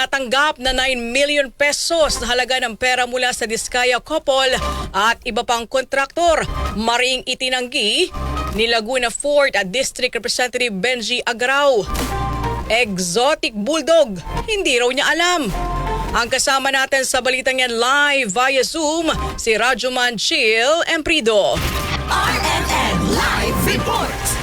natanggap na 9 million pesos na halaga ng pera mula sa Diskaya couple at iba pang kontraktor. Maring itinanggi ni Laguna Fort at District Representative Benji Agrao. Exotic Bulldog, hindi raw niya alam. Ang kasama natin sa balitang yan live via Zoom, si Rajuman Chill Emprido. RMN Live Report.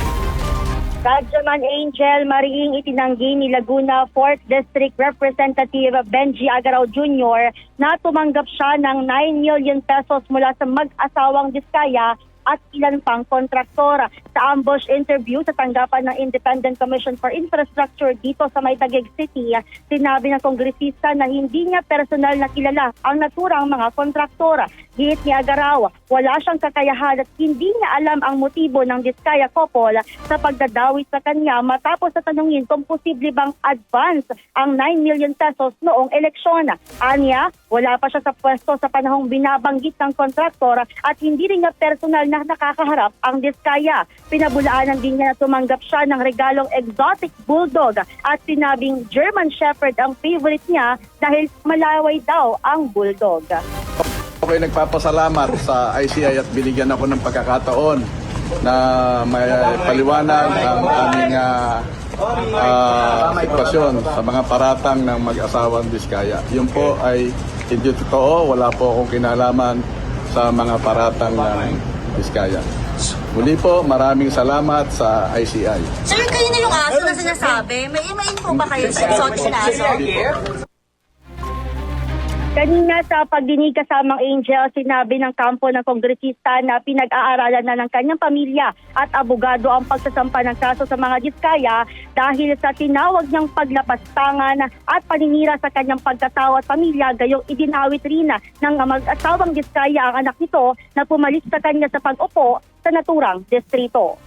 Radyoman Angel Mariing itinanggi ni Laguna 4th District Representative Benji Agaraw Jr. na tumanggap siya ng 9 million pesos mula sa mag-asawang Diskaya at ilan pang kontraktor. Sa ambush interview sa tanggapan ng Independent Commission for Infrastructure dito sa Maytagig City, sinabi ng kongresista na hindi niya personal na kilala ang naturang mga kontraktor. Gihit ni Agaraw, wala siyang kakayahan at hindi niya alam ang motibo ng Diskaya couple sa pagdadawit sa kanya matapos sa tanungin kung posible bang advance ang 9 million pesos noong eleksyon. Anya, wala pa siya sa pwesto sa panahong binabanggit ng kontraktor at hindi rin niya personal na nakakaharap ang Diskaya. Pinabulaanan din niya na tumanggap siya ng regalong exotic bulldog at sinabing German Shepherd ang favorite niya dahil malaway daw ang bulldog. Ako'y nagpapasalamat sa ICI at binigyan ako ng pagkakataon na may paliwanag ang aming ah, ah, sitwasyon sa mga paratang ng mag-asawang Diskaya. Yun po ay hindi totoo, wala po akong kinalaman sa mga paratang ng Diskaya. Muli po, maraming salamat sa ICI. Sir, kayo na yung aso na sinasabi. May, may info ba kayo sa exotic na aso? Kanina sa pagdinig kasamang Angel, sinabi ng kampo ng kongresista na pinag-aaralan na ng kanyang pamilya at abogado ang pagsasampa ng kaso sa mga diskaya dahil sa tinawag niyang paglapastangan at paninira sa kanyang pagkatao at pamilya gayong idinawit rin ng mag-asawang diskaya ang anak nito na pumalis sa kanya sa pag-upo sa naturang distrito.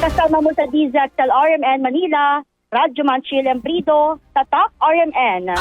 Kasama mo sa DZXL RMN Manila, Radyo Manchil Embrido, Tatak RMN.